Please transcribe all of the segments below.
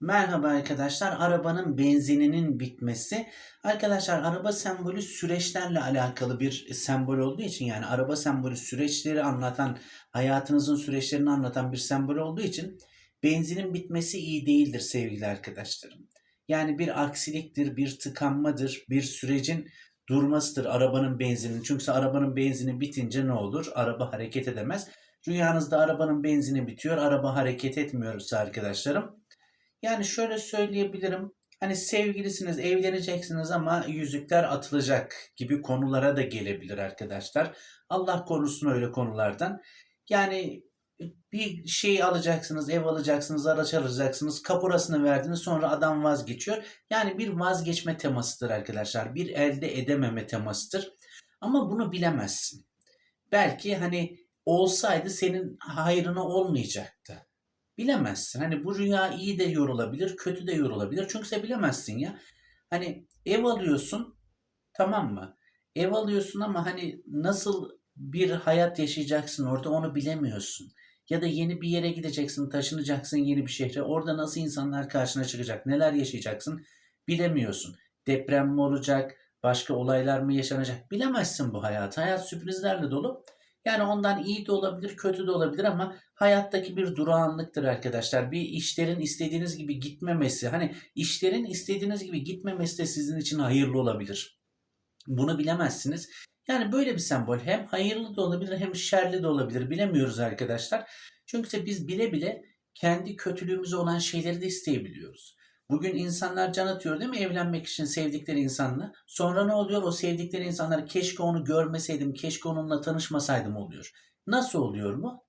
Merhaba arkadaşlar. Arabanın benzininin bitmesi. Arkadaşlar araba sembolü süreçlerle alakalı bir sembol olduğu için yani araba sembolü süreçleri anlatan, hayatınızın süreçlerini anlatan bir sembol olduğu için benzinin bitmesi iyi değildir sevgili arkadaşlarım. Yani bir aksiliktir, bir tıkanmadır, bir sürecin durmasıdır arabanın benzinin. Çünkü arabanın benzini bitince ne olur? Araba hareket edemez. Rüyanızda arabanın benzini bitiyor, araba hareket etmiyorsa arkadaşlarım yani şöyle söyleyebilirim. Hani sevgilisiniz, evleneceksiniz ama yüzükler atılacak gibi konulara da gelebilir arkadaşlar. Allah korusun öyle konulardan. Yani bir şey alacaksınız, ev alacaksınız, araç alacaksınız, kapurasını verdiniz sonra adam vazgeçiyor. Yani bir vazgeçme temasıdır arkadaşlar. Bir elde edememe temasıdır. Ama bunu bilemezsin. Belki hani olsaydı senin hayrına olmayacaktı. Bilemezsin. Hani bu rüya iyi de yorulabilir, kötü de yorulabilir. Çünkü sen bilemezsin ya. Hani ev alıyorsun, tamam mı? Ev alıyorsun ama hani nasıl bir hayat yaşayacaksın orada onu bilemiyorsun. Ya da yeni bir yere gideceksin, taşınacaksın yeni bir şehre. Orada nasıl insanlar karşına çıkacak, neler yaşayacaksın bilemiyorsun. Deprem mi olacak, başka olaylar mı yaşanacak bilemezsin bu hayat. Hayat sürprizlerle dolu. Yani ondan iyi de olabilir, kötü de olabilir ama hayattaki bir durağanlıktır arkadaşlar. Bir işlerin istediğiniz gibi gitmemesi, hani işlerin istediğiniz gibi gitmemesi de sizin için hayırlı olabilir. Bunu bilemezsiniz. Yani böyle bir sembol hem hayırlı da olabilir hem şerli de olabilir. Bilemiyoruz arkadaşlar. Çünkü biz bile bile kendi kötülüğümüze olan şeyleri de isteyebiliyoruz. Bugün insanlar can atıyor değil mi evlenmek için sevdikleri insanla. Sonra ne oluyor? O sevdikleri insanlar keşke onu görmeseydim, keşke onunla tanışmasaydım oluyor. Nasıl oluyor mu?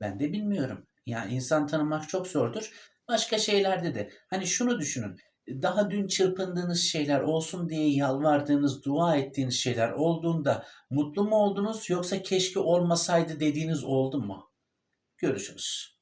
Ben de bilmiyorum. Yani insan tanımak çok zordur. Başka şeylerde de. Hani şunu düşünün. Daha dün çırpındığınız şeyler olsun diye yalvardığınız, dua ettiğiniz şeyler olduğunda mutlu mu oldunuz yoksa keşke olmasaydı dediğiniz oldu mu? Görüşürüz.